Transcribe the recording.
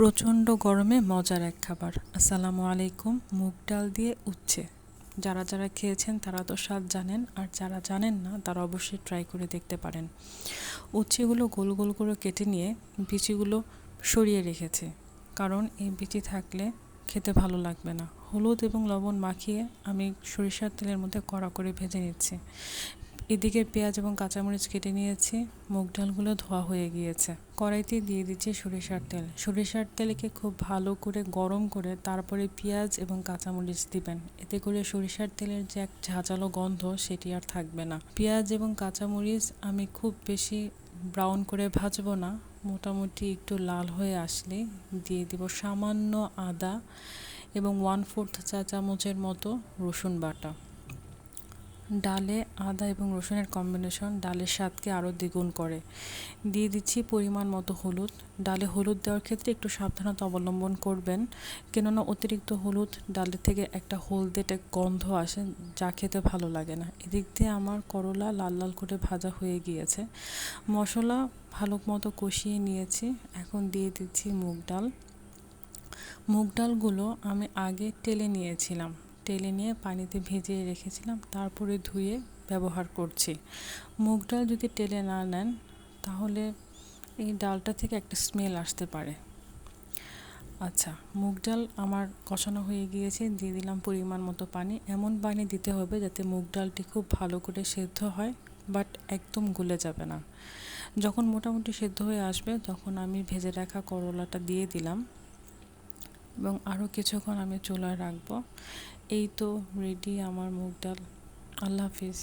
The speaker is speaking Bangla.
প্রচণ্ড গরমে মজার এক খাবার। আসসালামু আলাইকুম, মুগ ডাল দিয়ে উচ্ছে। যারা যারা খেয়েছেন তারা তো স্বাদ জানেন, আর যারা জানেন না তারা অবশ্যই ট্রাই করে দেখতে পারেন। উচ্ছেগুলো গোল গোল করে কেটে নিয়ে বিচিগুলো সরিয়ে রেখেছে। কারণ এই বিচি থাকলে খেতে ভালো লাগবে না। হলুদ এবং লবণ মাখিয়ে আমি সরিষার তেলের মধ্যে কড়া করে ভেজে নিচ্ছি। এদিকে পেঁয়াজ এবং কাঁচামরিচ কেটে নিয়েছি। মুগ ডালগুলো ধোয়া হয়ে গিয়েছে। কড়াইতে দিয়ে দিচ্ছি সরিষার তেল। সরিষার তেলকে খুব ভালো করে গরম করে তারপরে পেঁয়াজ এবং কাঁচামরিচ দিবেন। এতে করে সরিষার তেলের যে এক ঝাঁঝালো গন্ধ, সেটি আর থাকবে না। পেঁয়াজ এবং কাঁচামরিচ আমি খুব বেশি ব্রাউন করে ভাজবো না। মোটামুটি একটু লাল হয়ে আসলে দিয়ে দিব সামান্য আদা এবং ওয়ান ফোর্থ চা চামচের মতো রসুন বাটা। ডালে আদা এবং রসুনের কম্বিনেশন ডালের স্বাদকে আরও দ্বিগুণ করে। দিয়ে দিচ্ছি পরিমাণ মতো হলুদ। ডালে হলুদ দেওয়ার ক্ষেত্রে একটু সাবধানতা অবলম্বন করবেন, কেননা অতিরিক্ত হলুদ ডালের থেকে একটা হলদেটে গন্ধ আসে যা খেতে ভালো লাগে না। এদিক দিয়ে আমার করলা লাল লাল করে ভাজা হয়ে গিয়েছে। মশলা ভালো মতো কষিয়ে নিয়েছি। এখন দিয়ে দিচ্ছি মুগ ডাল। মুগ ডালগুলো আমি আগে টেলে নিয়েছিলাম। টেলে নিয়ে পানিতে ভিজিয়ে রেখেছিলাম, তারপরে ধুয়ে ব্যবহার করছি। মুগ ডাল যদি টেলে না নেন, তাহলে এই ডালটা থেকে একটা স্মেল আসতে পারে। আচ্ছা মুগ ডাল আমার কষানো হয়ে গিয়েছে, দিয়ে দিলাম পরিমাণ মতো পানি। এমন পানি দিতে হবে যাতে মুগ ডালটি খুব ভালো করে সেদ্ধ হয়, বাট একদম গলে যাবে না। যখন মোটামুটি সেদ্ধ হয়ে আসবে, তখন আমি ভেজে রাখা করলাটা দিয়ে দিলাম। এবং আরও কিছুক্ষণ আমি চুলায় রাখব। এই তো রেডি আমার মুগ ডাল। আল্লাহ হাফিজ।